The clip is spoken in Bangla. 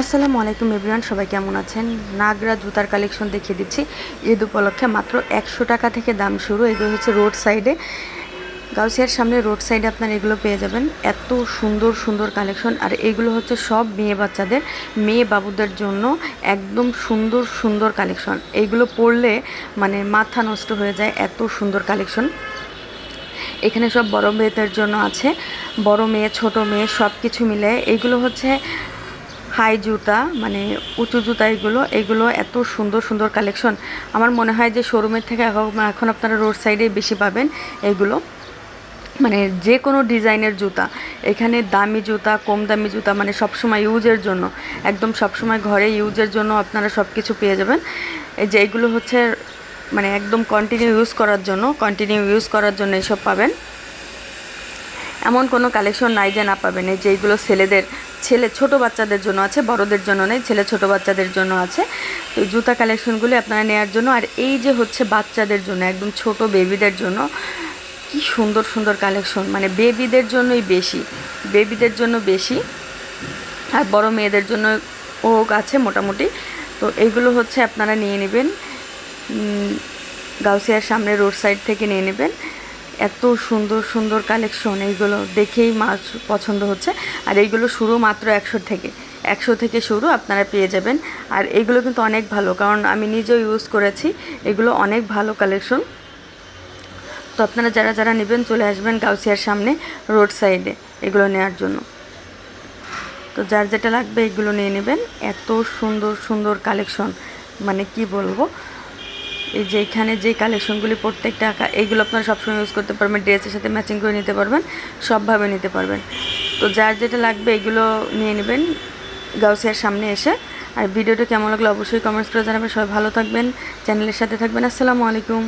আসসালামু আলাইকুম এভরিওয়ান, সবাই কেমন আছেন? নাগরা জুতার কালেকশন দেখিয়ে দিচ্ছি। ঈদ উপলক্ষে মাত্র একশো টাকা থেকে দাম শুরু, এগুলো হচ্ছে রোড সাইডে। গাউসিয়ার সামনে রোড সাইডে আপনারা এগুলো পেয়ে যাবেন। এত সুন্দর সুন্দর কালেকশন। আর এগুলো হচ্ছে সব মেয়ে বাচ্চাদের, মেয়ে বাবুদের জন্য একদম সুন্দর সুন্দর কালেকশন। এইগুলো পরলে মানে মাথা নষ্ট হয়ে যায়, এত সুন্দর কালেকশন। এখানে সব বড় মেয়েদের জন্য আছে। বড় মেয়ে, ছোট মেয়ে সব কিছু মিলে। এইগুলো হচ্ছে হাই জুতা মানে উঁচু জুতা এগুলো এগুলো এত সুন্দর সুন্দর কালেকশন আমার মনে হয় যে শোরুমের থেকে এখন আপনারা রোড সাইডে বেশি পাবেন এগুলো। মানে যে কোনো ডিজাইনের জুতা। এখানে দামি জুতা, কম দামি জুতা মানে সবসময় ইউজের জন্য। একদম সবসময় ঘরে ইউজের জন্য আপনারা সব কিছু পেয়ে যাবেন। এই যে এগুলো হচ্ছে মানে একদম কন্টিনিউ ইউজ করার জন্য কন্টিনিউ ইউজ করার জন্য এসব পাবেন। এমন কোনো কালেকশন নাই যে না পাবেন। এই যে এইগুলো ছেলেদের ছেলে, ছোট বাচ্চাদের জন্য আছে, বড়দের জন্য নেই, ছেলে, ছোট বাচ্চাদের জন্য আছে। তো জুতা কালেকশনগুলি আপনারা নেওয়ার জন্য, আর এই যে হচ্ছে বাচ্চাদের জন্য, একদম ছোট বেবিদের জন্য, কি সুন্দর সুন্দর কালেকশন মানে বেবিদের জন্যই বেশি বেবিদের জন্য বেশি, আর বড় মেয়েদের জন্য ও আছে মোটামুটি। তো এইগুলো হচ্ছে আপনারা নিয়ে নেবেন গাউসিয়ার সামনে রোড সাইড থেকে নিয়ে নেবেন। এত সুন্দর সুন্দর কালেকশন এইগুলো দেখেই মাছ পছন্দ হচ্ছে। আর এইগুলো শুরু মাত্র একশো থেকে। একশো থেকে শুরু আপনারা পেয়ে যাবেন। আর এইগুলো কিন্তু অনেক ভালো, কারণ আমি নিজেও ইউজ করেছি। এগুলো অনেক ভালো কালেকশন তো আপনারা যারা যারা নেবেন, চলে আসবেন গাউসিয়ার সামনে রোড সাইডে এগুলো নেওয়ার জন্য। তো যার যেটা লাগবে এগুলো নিয়ে নেবেন। এত সুন্দর সুন্দর কালেকশন মানে কি বলব? এই যে এখানে যে কালেকশনগুলি প্রত্যেকটা এইগুলো আপনারা সবসময় ইউজ করতে পারবেন ড্রেসের সাথে ম্যাচিং করে নিতে পারবেন, সবভাবে নিতে পারবেন। তো যার যেটা লাগবে এগুলো নিয়ে নেবেন গাউসিয়ার সামনে এসে। আর ভিডিওটা কেমন লাগল অবশ্যই কমেন্টস করে জানাবেন। সবাই ভালো থাকবেন চ্যানেলের সাথে থাকবেন। আসসালামু আলাইকুম।